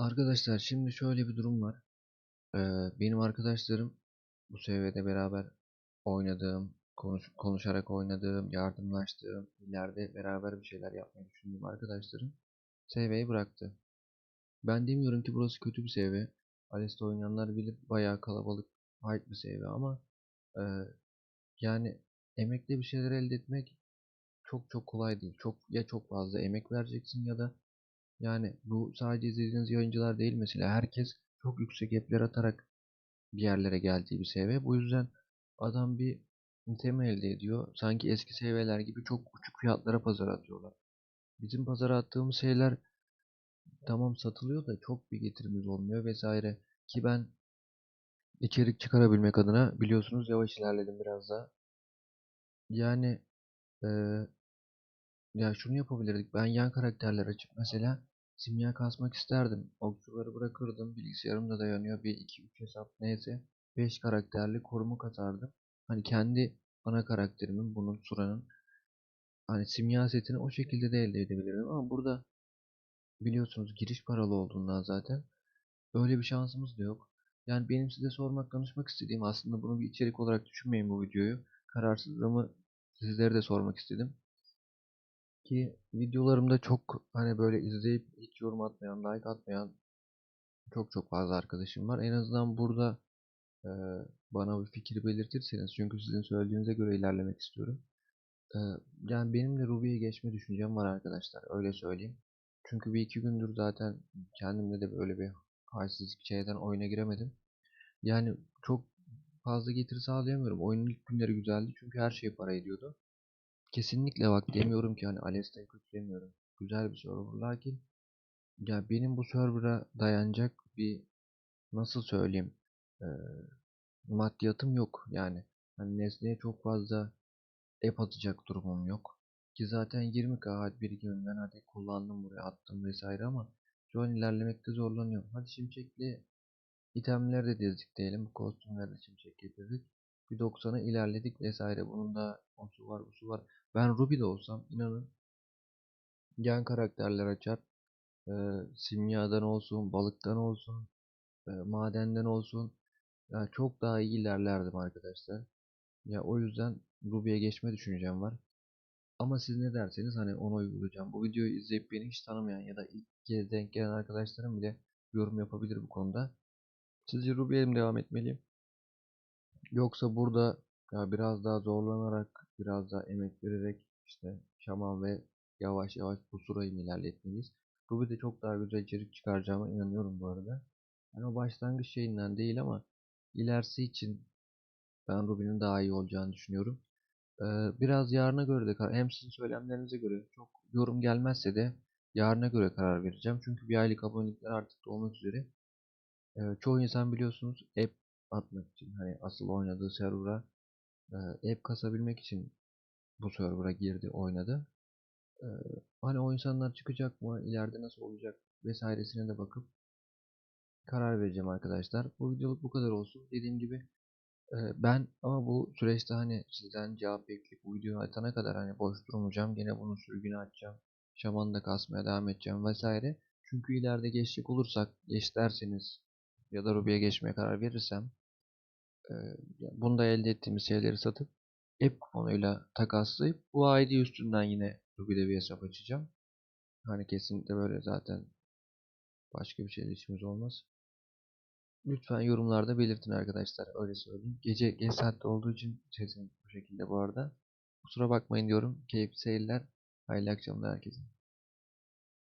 Arkadaşlar şimdi şöyle bir durum var. Ee, benim arkadaşlarım bu seviyede beraber oynadığım, konuş, konuşarak oynadığım, yardımlaştığım, ileride beraber bir şeyler yapmayı düşündüğüm arkadaşlarım seviyeyi bıraktı. Ben demiyorum ki burası kötü bir seviye. Ales'te oynayanlar bilir bayağı kalabalık, hype bir seviye ama e, yani emekle bir şeyler elde etmek çok çok kolay değil. Çok ya çok fazla emek vereceksin ya da yani bu sadece izlediğiniz yayıncılar değil mesela herkes çok yüksek app'ler atarak bir yerlere geldiği bir seviye. Bu yüzden adam bir item elde ediyor. Sanki eski seviyeler gibi çok uçuk fiyatlara pazara atıyorlar. Bizim pazara attığımız şeyler tamam satılıyor da çok bir getirimiz olmuyor vesaire. Ki ben içerik çıkarabilmek adına biliyorsunuz yavaş ilerledim biraz daha. Yani eee ya şunu yapabilirdik. Ben yan karakterler açıp mesela simya kasmak isterdim. Okçuları bırakırdım. Bilgisayarım da dayanıyor. Bir iki üç hesap neyse. 5 karakterli koruma katardım. Hani kendi ana karakterimin bunun Sura'nın hani simya setini o şekilde de elde edebilirdim ama burada biliyorsunuz giriş paralı olduğundan zaten öyle bir şansımız da yok. Yani benim size sormak, danışmak istediğim aslında bunu bir içerik olarak düşünmeyin bu videoyu. Kararsızlığımı sizlere de sormak istedim. Ki videolarımda çok hani böyle izleyip hiç yorum atmayan, like atmayan çok çok fazla arkadaşım var. En azından burada e, bana bir fikir belirtirseniz çünkü sizin söylediğinize göre ilerlemek istiyorum. E, yani benim de Ruby'ye geçme düşüncem var arkadaşlar. Öyle söyleyeyim. Çünkü bir iki gündür zaten kendimde de böyle bir halsizlik şeyden oyuna giremedim. Yani çok fazla getiri sağlayamıyorum. Oyunun ilk günleri güzeldi çünkü her şey para ediyordu. Kesinlikle bak demiyorum ki hani Ales'ten kötü demiyorum. Güzel bir server lakin ya benim bu server'a dayanacak bir nasıl söyleyeyim e, maddiyatım yok yani. Hani nesneye çok fazla app atacak durumum yok. Ki zaten 20k hadi bir iki günden hadi kullandım buraya attım vesaire ama şu an ilerlemekte zorlanıyorum. Hadi şimşekli itemleri de dizdik diyelim. Bu kostümleri de şimşek getirdik. Bir 90'a ilerledik vesaire. Bunun da o su var bu su var. Ben Ruby'de olsam inanın yan karakterler açar. E, simyadan olsun, balıktan olsun, e, madenden olsun. Yani çok daha iyi ilerlerdim arkadaşlar. Ya o yüzden Ruby'ye geçme düşüncem var. Ama siz ne derseniz hani onu uygulayacağım. Bu videoyu izleyip beni hiç tanımayan ya da ilk kez denk gelen arkadaşlarım bile yorum yapabilir bu konuda. Sizce Ruby'ye mi devam etmeliyim? Yoksa burada ya biraz daha zorlanarak, biraz daha emek vererek işte şaman ve yavaş yavaş pusurayı mı ilerletmeliyiz? Ruby'de çok daha güzel içerik çıkaracağıma inanıyorum bu arada. Yani o başlangıç şeyinden değil ama ilerisi için ben Ruby'nin daha iyi olacağını düşünüyorum. Ee, biraz yarına göre de karar, hem sizin söylemlerinize göre çok yorum gelmezse de yarına göre karar vereceğim. Çünkü bir aylık abonelikler artık dolmak üzere. Ee, çoğu insan biliyorsunuz app atmak için hani asıl oynadığı server'a e, app kasabilmek için bu server'a girdi oynadı. Ee, hani o insanlar çıkacak mı ileride nasıl olacak vesairesine de bakıp karar vereceğim arkadaşlar. Bu videoluk bu kadar olsun. Dediğim gibi e, ben ama bu süreçte hani sizden cevap bekleyip bu videoyu atana kadar hani boş durmayacağım. Gene bunun sürgünü açacağım. Şamanı da kasmaya devam edeceğim vesaire. Çünkü ileride geçecek olursak geç derseniz ya da Ruby'ye geçmeye karar verirsem e, bunu da elde ettiğimiz şeyleri satıp app kuponuyla takaslayıp bu ID üstünden yine Ruby'de bir hesap açacağım. Hani kesinlikle böyle zaten başka bir şeyle işimiz olmaz. Lütfen yorumlarda belirtin arkadaşlar. Öyle söyleyeyim. Gece geç saatte olduğu için sesim bu şekilde bu arada. Kusura bakmayın diyorum. Keyifli seyirler. Hayırlı akşamlar herkese.